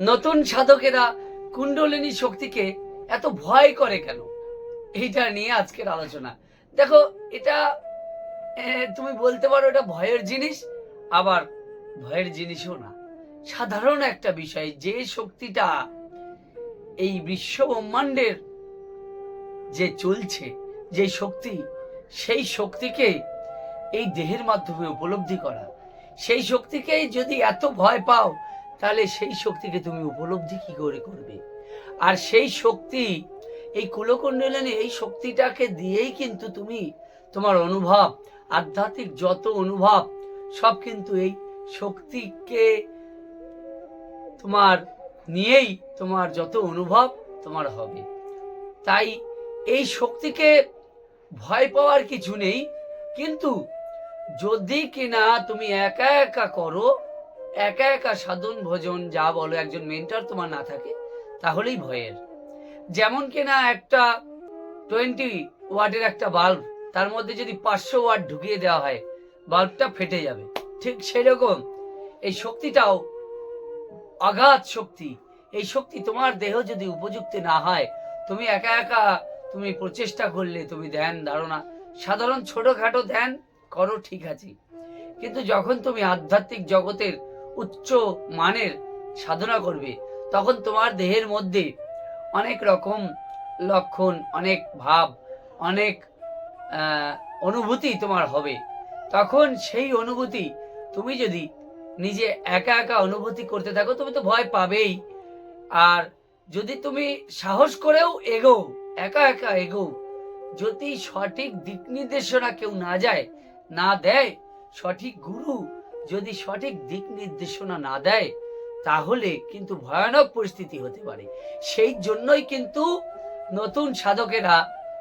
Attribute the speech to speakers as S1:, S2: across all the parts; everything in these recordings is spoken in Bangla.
S1: নতুন সাধকেরা কুণ্ডলিনী শক্তিকে এত ভয় করে কেন? এইটা নিয়ে আজকের আলোচনা। দেখো, এটা তুমি বলতে পারো এটা ভয়ের জিনিস, আবার ভয়ের জিনিসও না। সাধারণ একটা বিষয়, যে শক্তিটা এই বিশ্ব ব্রহ্মাণ্ডের যে চলছে, যে শক্তি, সেই শক্তিকে এই দেহের মাধ্যমে উপলব্ধি করা। সেই শক্তিকেই যদি এত ভয় পাও তাহলে সেই শক্তিকে তুমি উপলব্ধি কি করে করবে? আর সেই শক্তি, এই কুলকুণ্ডলিনী, এই শক্তিটাকে দিয়েই কিন্তু তুমি তোমার অনুভব, আধ্যাত্মিক যত অনুভব, সব কিন্তু এই শক্তিকে তোমার নিয়েই তোমার যত অনুভব তোমার হবে। তাই এই শক্তিকে ভয় পাওয়ার কিছু নেই, কিন্তু যদি কিনা তুমি একা একা করো একা একা সাধন, ভোজন, যা বলো, একজন মেন্টর তোমার না থাকে, তাহলেই ভয়ের। যেমন কিনা একটা টোয়েন্টি ওয়াটের একটা বাল্ব, তার মধ্যে যদি পাঁচশো ওয়াট ঢুকিয়ে দেওয়া হয়, বাল্বটা ফেটে যাবে। ঠিক সেরকম এই শক্তিটাও অগাধ শক্তি, এই শক্তি তোমার দেহ যদি উপযুক্ত না হয়, তুমি একা একা তুমি প্রচেষ্টা করলে তুমি ধ্যান, ধারণা, সাধারণ ছোটখাটো ধ্যান করো ঠিক আছে। কিন্তু যখন তুমি আধ্যাত্মিক জগতের উচ্চ মানের সাধনা করবে। তখন তোমার দেহের মধ্যে অনেক রকম লক্ষণ, অনেক ভাব, অনেক অনুভূতি তোমার হবে। তখন সেই অনুভূতি তুমি যদি নিজে একা একা অনুভূতি করতে থাকো, তুমি তো ভয় পাবেই। আর যদি তুমি সাহস করেও এগো, একা একা এগো, যদি সঠিক দিক নির্দেশনা কেউ না যায়, না দেয়, সঠিক গুরু যদি সঠিক দিক নির্দেশনা না দেয়, তাহলে কিন্তু ভয়ানক পরিস্থিতি হতে পারে। সেই জন্যই কিন্তু নতুন সাধকেরা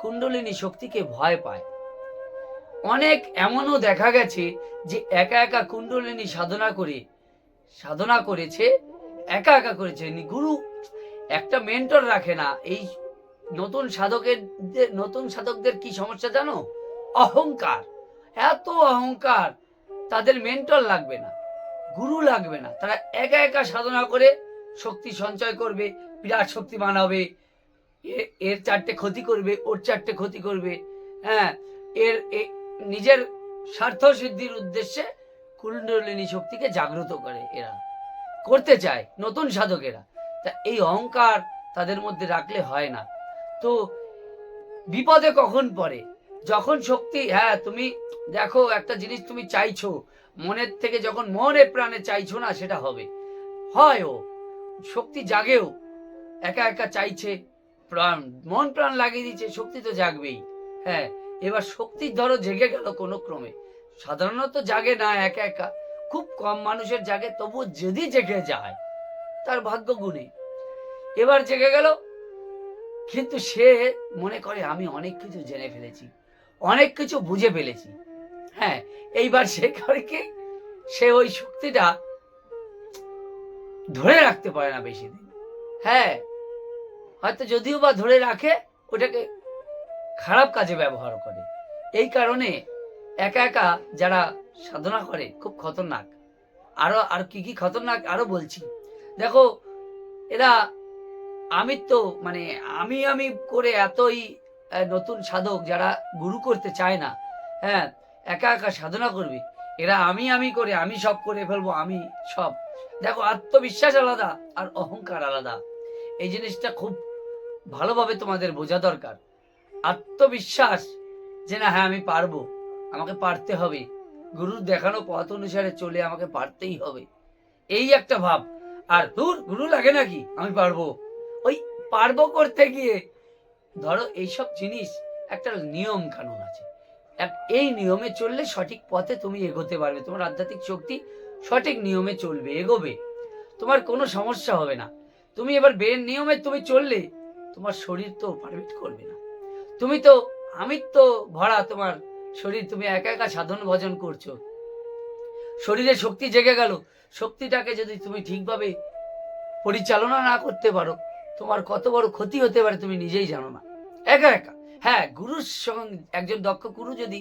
S1: কুণ্ডলিনী শক্তিকে ভয় পায়। অনেক এমনও দেখা গেছে যে একা একা কুণ্ডলিনী সাধনা করে, সাধনা করেছে, একা একা করেছে। গুরু, একটা মেন্টর রাখে না, এই নতুন সাধকের নতুন সাধকদের কি সমস্যা জানো? অহংকার, এত অহংকার। তাদের মেন্টর লাগবে না, গুরু লাগবে না। তারা একা একা সাধনা করে শক্তি সঞ্চয় করবে, বিরাট শক্তি বানাবে। এর চারটে ক্ষতি করবে, ওর চারটে ক্ষতি করবে। হ্যাঁ এর নিজের স্বার্থ সিদ্ধির উদ্দেশ্যে কুণ্ডলিনী শক্তিকে জাগ্রত করে এরা। করতে চায় নতুন সাধকেরা। তা এই অহংকার তাদের মধ্যে রাখলে হয় না। তো বিপদে কখন পড়ে? যখন শক্তি হ্যাঁ তুমি দেখো একটা জিনিস তুমি চাইছো, মনের থেকে যখন মনে প্রাণে চাইছো না, সেটা হবে। হয় ও শক্তি জাগেও, একা একা চাইছে, প্রাণ, মন প্রাণ লাগিয়ে দিচ্ছে, শক্তি তো জাগবেই। হ্যাঁ এবার শক্তি ধরো জেগে গেল কোনো ক্রমে। সাধারণত জাগে না একা একা, খুব কম মানুষের জাগে তবু যদি জেগে যায়, তার ভাগ্য গুণে। এবার জেগে গেল, কিন্তু সে মনে করে, আমি অনেক কিছু জেনে ফেলেছি। অনেক কিছু বুঝে ফেলেছি। হ্যাঁ এইবার সে করে কি সে ওই শক্তিটা ধরে রাখতে পারে না বেশি দিন। হ্যাঁ হয়তো যদিও বা ধরে রাখে, ওটাকে খারাপ কাজে ব্যবহার করে। এই কারণে একা একা যারা সাধনা করে, খুব খতরনাক। আরও, আর কি কি খতরনাক আরও বলছি। দেখো, এরা আমি তো মানে আমি আমি করে এতই নতুন সাধক যারা গুরু করতে চায় না হ্যাঁ একা একা সাধনা করবে। এরা আমি আমি করে, আমি সব করে ফেলব, আমি সব। দেখো, আত্মবিশ্বাস আলাদা আর অহংকার আলাদা। এই জিনিসটা খুব ভালোভাবে তোমাদের বোঝা দরকার। আত্মবিশ্বাস যে না হ্যাঁ আমি পারব, আমাকে পারতে হবে। গুরুর দেখানো পথ অনুসারে চলে আমাকে পারতেই হবে। এই একটা ভাব। আর দূর গুরু লাগে নাকি? আমি পারব। ওই পারব করতে গিয়ে ধরো এইসব জিনিস একটা নিয়ম কানুন আছে। এই নিয়মে চললে সঠিক পথে তুমি এগোতে পারবে। তোমার আধ্যাত্মিক শক্তি সঠিক নিয়মে চলবে, এগোবে। তোমার কোনো সমস্যা হবে না। তুমি এবার বের নিয়মে তুমি চললে তোমার শরীর তো পারমিট করবে না। তুমি তো আমি তো ভরা তোমার শরীর, তুমি একা একা সাধন ভজন করছ। শরীরে শক্তি জেগে গেল। শক্তিটাকে যদি তুমি ঠিকভাবে পরিচালনা না করতে পারো তোমার কত বড় ক্ষতি হতে পারে তুমি নিজেই জানো না। একা একা। হ্যাঁ গুরুর সঙ্গে একজন দক্ষ গুরু যদি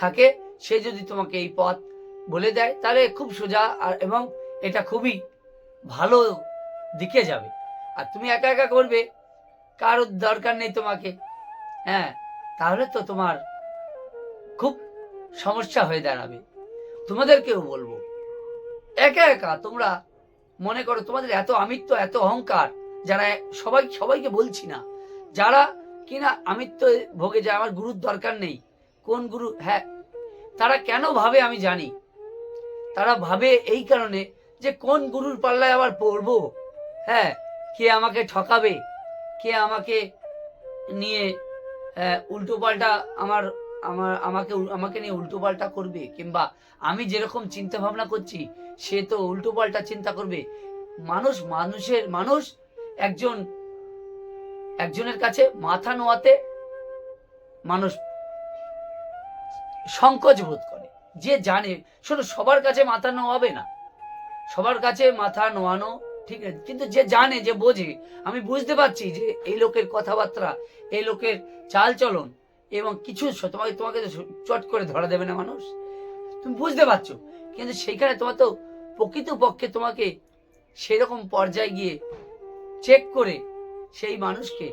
S1: থাকে, সে যদি তোমাকে এই পথ বলে দেয়, তাহলে খুব সোজা আর এবং এটা খুবই ভালো দিকে যাবে। আর তুমি একা একা করবে, কারোর দরকার নেই তোমাকে। হ্যাঁ তাহলে তো তোমার খুব সমস্যা হয়ে দাঁড়াবে। তোমাদেরকেও বলব, একা একা তোমরা মনে করো তোমাদের এত আমিত্ব, এত অহংকার যারা সবাই, সবাইকে বলছি না। যারা কিনা আমিত্ব ভোগে যায় আমার গুরুর দরকার নেই, কোন গুরু? হ্যাঁ তারা কেন ভাবে আমি জানি? তারা ভাবে এই কারণে যে কোন গুরুর পাল্লায় আবার পড়ব? হ্যাঁ কে আমাকে ঠকাবে? কে আমাকে নিয়ে উল্টো পাল্টা আমার আমার, আমাকে আমাকে নিয়ে উল্টো পাল্টা করবে? কিংবা আমি যেরকম চিন্তা ভাবনা করছি, সে তো উল্টো পাল্টা চিন্তা করবে। মানুষ মানুষের, মানুষ একজন, একজনের কাছে মাথা নোয়াতে মানুষ সংকোচ বোধ করে। যে জানে শোনো সবার কাছে মাথা নোয়াবে না। সবার কাছে মাথা নোয়ানো ঠিক আছে, কিন্তু যে জানে, যে বোঝে, আমি বুঝতে পারছি যে এই লোকের কথাবার্তা, এই লোকের চাল চলন এবং কিছু তোমাকে তোমাকে চট করে ধরা দেবে না মানুষ? তুমি বুঝতে পারছ? কিন্তু সেইখানে তোমার তো প্রকৃত পক্ষে তোমাকে সেরকম পর্যায়ে গিয়ে চেক করে সেই মানুষকে,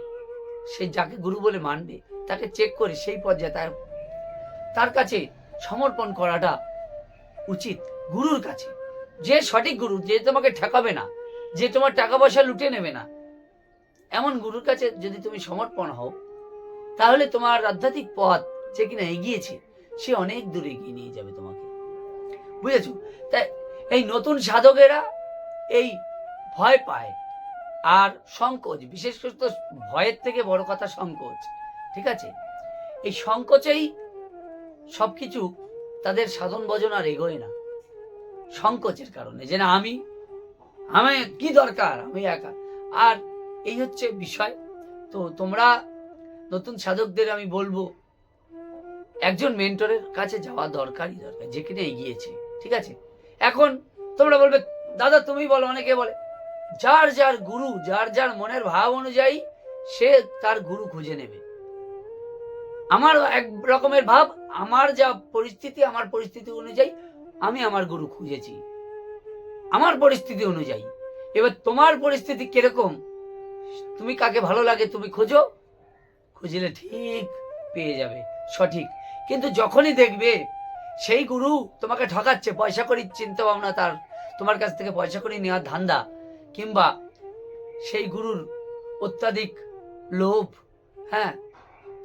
S1: সে যাকে গুরু বলে মানবে, তাকে চেক করে সেই পর্যায়ে তার তার কাছে সমর্পণ করাটা উচিত গুরুর কাছে। যে সঠিক গুরু, যে তোমাকে ঠেকাবে না, যে তোমার টাকা পয়সা লুটে নেবে না, এমন গুরুর কাছে যদি তুমি সমর্পণ হও, তাহলে তোমার আধ্যাত্মিক পথ যে কিনা এগিয়েছে, সে অনেক দূর এগিয়ে নিয়ে যাবে তোমাকে। বুঝেছ? তাই এই নতুন সাধকেরা এই ভয় পায়। আর সংকোচ, বিশেষ করে তো ভয়ের থেকে বড় কথা সংকোচ, ঠিক আছে? এই সংকোচেই সব কিছু তাদের সাধন ভজন আর এগোয় না। সংকোচের কারণে যে না, আমি আমি কি দরকার? আমি একা। আর এই হচ্ছে বিষয়। তো তোমরা নতুন সাধকদের আমি বলব, একজন মেন্টরের কাছে যাওয়া দরকারই দরকার যেখানে এগিয়েছে, ঠিক আছে? এখন তোমরা বলবে, দাদা তুমি বলো, অনেকে বলে। যার যার গুরু, যার যার মনের ভাব অনুযায়ী সে তার গুরু খুঁজে নেবে। আমার এক রকমের ভাব, আমার যা পরিস্থিতি, আমার পরিস্থিতি অনুযায়ী আমি আমার গুরু খুঁজেছি। আমার পরিস্থিতি অনুযায়ী। এবার তোমার পরিস্থিতি কীরকম? তুমি কাকে ভালো লাগে তুমি খোঁজো। খুঁজলে ঠিক পেয়ে যাবে, সঠিক। কিন্তু যখনই দেখবে সেই গুরু তোমাকে ঠকাচ্ছে, পয়সা করি চিন্তা ভাবনা তার। তোমার কাছ থেকে পয়সা করি নেওয়ার ধান্দা। কিংবা সেই গুরুর অত্যাধিক লোভ হ্যাঁ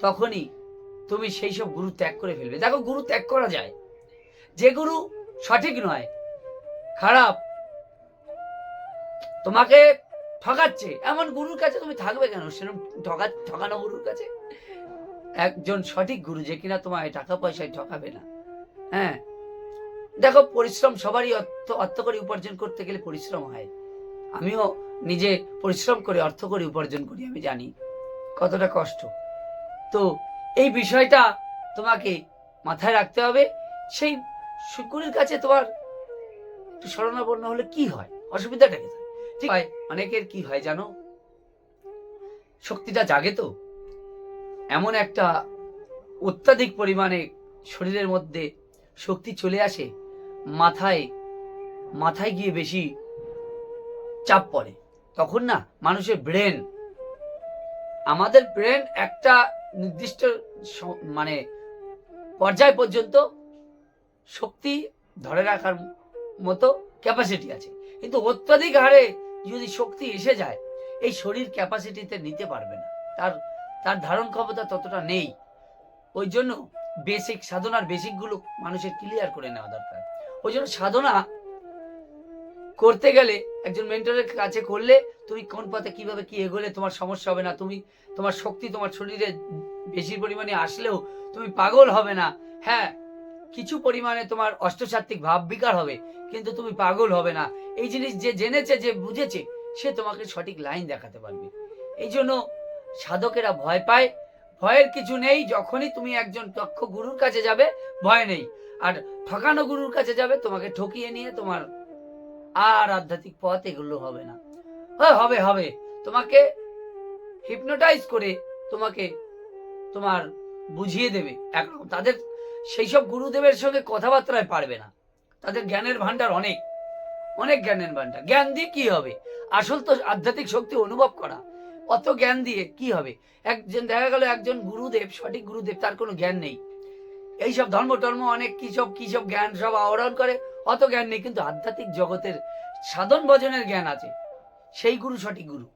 S1: তখনই তুমি সেই সব গুরু ত্যাগ করে ফেলবে। দেখো, গুরু ত্যাগ করা যায়। যে গুরু সঠিক নয়, খারাপ, তোমাকে ঠকাচ্ছে, এমন গুরুর কাছে তুমি থাকবে কেন? সেরকম ঠকা, ঠকানো গুরুর কাছে? একজন সঠিক গুরু যে কিনা তোমায় টাকা পয়সায় ঠকাবে না। হ্যাঁ দেখো, পরিশ্রম সবারই অর্থ অর্থ করে উপার্জন করতে গেলে পরিশ্রম হয়। আমিও নিজে পরিশ্রম করে, অর্থ করে, উপার্জন করি, আমি জানি। কতটা কষ্ট। তো এই বিষয়টা তোমাকে মাথায় রাখতে হবে। সেই শুকুরের কাছে তোমার একটু শরণাপন্ন হলে কি হয়? অসুবিধাটা কি? ঠিক হয়, অনেকের কি হয় জানো? শক্তিটা জাগে তো। এমন একটা অত্যাধিক পরিমাণে শরীরের মধ্যে শক্তি চলে আসে, মাথায় মাথায় গিয়ে বেশি চাপ পড়ে। তখন না মানুষের ব্রেন আমাদের ব্রেন একটা নির্দিষ্ট মানে পর্যায় পর্যন্ত শক্তি ধরে রাখার মতো ক্যাপাসিটি আছে। কিন্তু অত্যাধিক হারে যদি শক্তি এসে যায়, এই শরীর ক্যাপাসিটিতে নিতে পারবে না। তার তার ধারণ ক্ষমতা ততটা নেই। ওই জন্য বেসিক সাধনার বেসিকগুলো মানুষের ক্লিয়ার করে নেওয়া দরকার। ওই জন্য সাধনা করতে গেলে একজন মেন্টরের কাছে করলে তুমি কোন পথে কীভাবে কি এগোলে তোমার সমস্যা হবে না। তুমি, তোমার শক্তি তোমার শরীরে বেশি পরিমাণে আসলেও তুমি পাগল হবে না। হ্যাঁ কিছু পরিমাণে তোমার অষ্টসাত্ত্বিক ভাব বিকার হবে, কিন্তু তুমি পাগল হবে না। এই জিনিস যে জেনেছে, যে বুঝেছে, সে তোমাকে সঠিক লাইন দেখাতে পারবে। এই জন্য সাধকেরা ভয় পায়। ভয়ের কিছু নেই, যখনই তুমি একজন দক্ষ গুরুর কাছে যাবে, ভয় নেই। আর ঠকানো গুরুর কাছে যাবে, তোমাকে ঠকিয়ে নিয়ে তোমার আর আধ্যাত্মিক পথ এগুলো হবে না। হবে হবে। তোমাকে হিপনোটাইজ করে তোমাকে তোমার বুঝিয়ে দেবে। একরকম তাদের সেই সব গুরুদেবের সঙ্গে কথাবার্তায় পারবে না। তাদের জ্ঞানের ভান্ডার অনেক। অনেক জ্ঞানের ভান্ডার জ্ঞান দিয়ে কি হবে? আসল তো আধ্যাত্মিক শক্তি অনুভব করা। অত জ্ঞান দিয়ে কি হবে? একজন, দেখা গেল একজন গুরুদেব, সঠিক গুরুদেব, তার কোনো জ্ঞান নেই। এইসব ধর্ম টর্ম অনেক, কি সব সব জ্ঞান সব আহরণ করে। অত জ্ঞান নেই, কিন্তু আধ্যাত্মিক জগতের সাধন ভজনের জ্ঞান আছে। সেই গুরু সঠিক গুরু।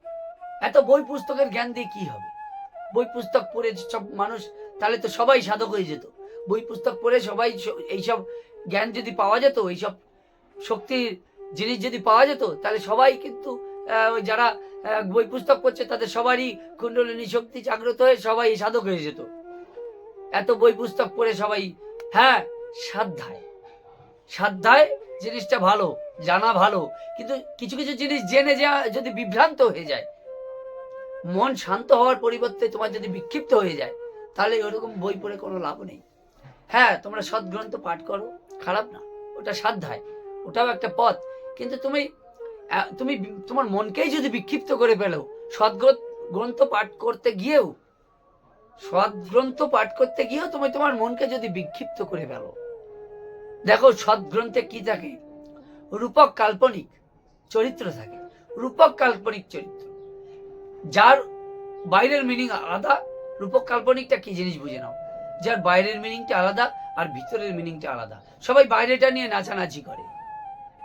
S1: এত বই পুস্তকের জ্ঞান দিয়ে কি হবে? বই পুস্তক পড়ে সব মানুষ, তাহলে তো সবাই সাধক হয়ে যেত। বই পুস্তক পড়ে সবাই এইসব জ্ঞান যদি পাওয়া যেত, এইসব শক্তির জিনিস যদি পাওয়া যেত, তাহলে সবাই কিন্তু যারা বই পুস্তক পড়ছে, তাদের সবারই কুণ্ডলিনী শক্তি জাগ্রত হয়ে সবাই সাধক হয়ে যেত। এত বই পুস্তক পড়ে সবাই হ্যাঁ সাধ্যায়। সাধ্যায় জিনিসটা ভালো, জানা ভালো, কিন্তু কিছু কিছু জিনিস জেনে যা যদি বিভ্রান্ত হয়ে যায়, মন শান্ত হওয়ার পরিবর্তে তোমার যদি বিক্ষিপ্ত হয়ে যায়, তাহলে ওরকম বই পড়ে কোনো লাভ নেই। হ্যাঁ তোমরা সৎগ্রন্থ পাঠ করো, খারাপ না, ওটা সাধ্যায়, ওটাও একটা পথ, কিন্তু তুমি তুমি তোমার মনকেই যদি বিক্ষিপ্ত করে ফেলো সদ্গ্রন্থ গ্রন্থ পাঠ করতে গিয়েও সদ্গ্রন্থ পাঠ করতে গিয়েও তুমি তোমার মনকে যদি বিক্ষিপ্ত করে ফেলো দেখো সদ্গ্রন্থে কি থাকে? রূপক কাল্পনিক চরিত্র থাকে। রূপক কাল্পনিক চরিত্র। যার বাইরের মিনিং আলাদা, রূপক কাল্পনিকটা কি জিনিস বুঝে নাও। যার বাইরের মিনিংটা আলাদা আর ভিতরের মিনিংটা আলাদা। সবাই বাইরেটা নিয়ে নাচানাচি করে।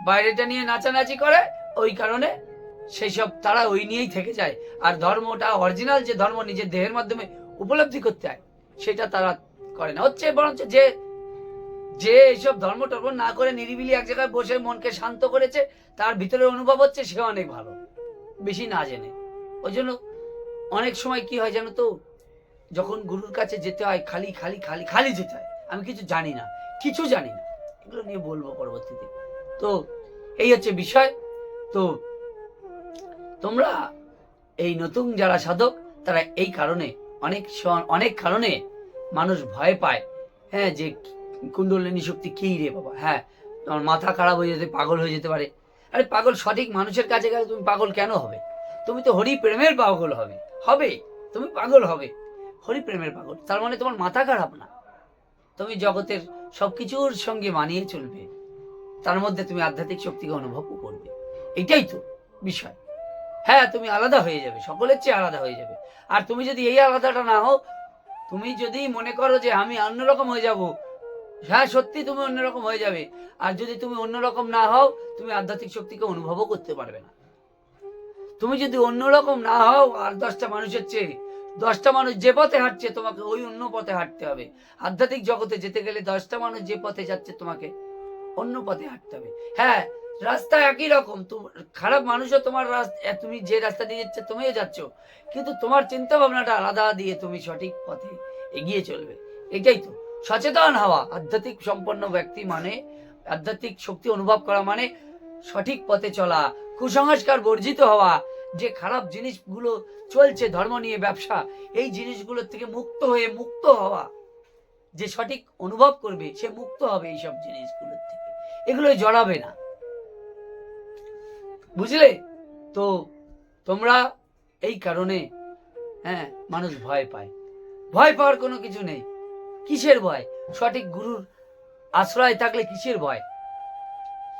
S1: বাইরেটা নিয়ে নাচানাচি করে, ওই কারণে সেই সব তারা ওই নিয়েই থেকে যায়। আর ধর্মটা অরিজিনাল যে ধর্ম নিজের দেহের মাধ্যমে উপলব্ধি করতে হয়, সেটা তারা করে না। হচ্ছে বরঞ্চ যে যে এইসব ধর্ম টর্ম না করে নিরিবিলি এক জায়গায় বসে মনকে শান্ত করেছে, তার ভিতরে অনুভব হচ্ছে সে অনেক ভালো, বেশি না জেনে। ওই জন্য অনেক সময় কি হয় জানো তো, যখন গুরুর কাছে যেতে হয়, খালি খালি খালি খালি যেতে হয়, আমি কিছু জানি না, কিছু জানি না, এগুলো নিয়ে বলব পরবর্তীতে। তো এই হচ্ছে বিষয়। তো তোমরা এই নতুন যারা সাধক, তারা এই কারণে, অনেক অনেক কারণে মানুষ ভয় পায় হ্যাঁ যে কুণ্ডলিনী শক্তি কি রে বাবা? হ্যাঁ তোমার মাথা খারাপ হয়ে যেতে, পাগল হয়ে যেতে পারে। আরে পাগল সঠিক মানুষের কাছে গেলে তুমি পাগল কেন হবে? তুমি তো হরি প্রেমের পাগল হবে। হবে, তুমি পাগল হবে। হরি প্রেমের পাগল, তার মানে তোমার মাথা খারাপ না। তুমি জগতের সবকিছুর সঙ্গে মানিয়ে চলবে। তার মধ্যে তুমি আধ্যাত্মিক শক্তিকে অনুভব করবে। এটাই তো বিষয়। হ্যাঁ তুমি আলাদা হয়ে যাবে, সকলের চেয়ে আলাদা হয়ে যাবে। আর তুমি যদি এই আলাদাটা না হও তুমি যদি মনে করো যে আমি অন্যরকম হয়ে যাব হ্যাঁ সত্যি তুমি অন্যরকম হয়ে যাবে। আর যদি তুমি অন্যরকম না হও, তুমি আধ্যাত্মিক শক্তিকে অনুভবও করতে পারবে না। তুমি যদি অন্যরকম না হও, আর দশটা মানুষের চেয়ে, দশটা মানুষ যে পথে হাঁটছে, তোমাকে ওই অন্য পথে হাঁটতে হবে। আধ্যাত্মিক জগতে যেতে গেলে দশটা মানুষ যে পথে যাচ্ছে, তোমাকে অন্য পথে হাঁটতে হবে। হ্যাঁ রাস্তা একই রকম। খারাপ মানুষও তোমার তুমি যে রাস্তা দিয়ে যাচ্ছে, তুমিও যাচ্ছ। কিন্তু তোমার চিন্তা ভাবনাটা আলাদা দিয়ে তুমি সঠিক পথে এগিয়ে চলবে। এটাই তো। সচেতন হওয়া। আধ্যাত্মিক সম্পন্ন ব্যক্তি মানে আধ্যাত্মিক শক্তি অনুভব করা মানে সঠিক পথে চলা, কুসংস্কার বর্জিত হওয়া, যে খারাপ জিনিসগুলো চলছে, ধর্ম নিয়ে ব্যবসা, এই জিনিসগুলোর থেকে মুক্ত হয়ে মুক্ত হওয়া। যে সঠিক অনুভব করবে, সে মুক্ত হবে এইসব জিনিসগুলোর থেকে। এগুলো জড়াবে না। বুঝলে? তো তোমরা এই কারণে হ্যাঁ মানুষ ভয় পায়। ভয় পাওয়ার কোনো কিছু নেই। কিসের ভয়? সঠিক গুরুর আশ্রয় থাকলে কিসের ভয়?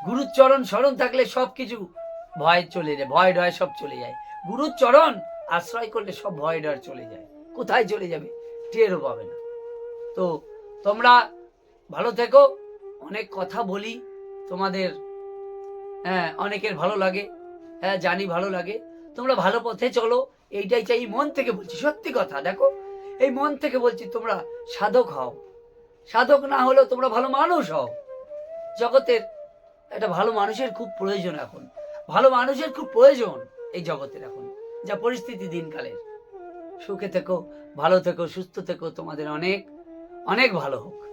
S1: গুরুর চরণ স্মরণ থাকলে সব কিছু ভয় চলে যায়, ভয় ডয় সব চলে যায়। গুরুর চরণ আশ্রয় করলে সব ভয় ডর চলে যায়। কোথায় চলে যাবে? টেরও পাবে না। তো তোমরা ভালো থেকো, অনেক কথা বলি, তোমাদের হ্যাঁ অনেকের ভালো লাগে হ্যাঁ জানি ভালো লাগে। তোমরা ভালো পথে চলো, এইটাই চাই, মন থেকে বলছি, সত্যি কথা, দেখো। এই মন থেকে বলছি, তোমরা সাধক হও। সাধক না হলেও তোমরা ভালো মানুষ হও। জগতের একটা ভালো মানুষের খুব প্রয়োজন এখন। ভালো মানুষের খুব প্রয়োজন এই জগতের এখন, যা পরিস্থিতি দিনকালের। সুখে থেকো, ভালো থেকো, সুস্থ থেকো, তোমাদের অনেক অনেক ভালো হোক।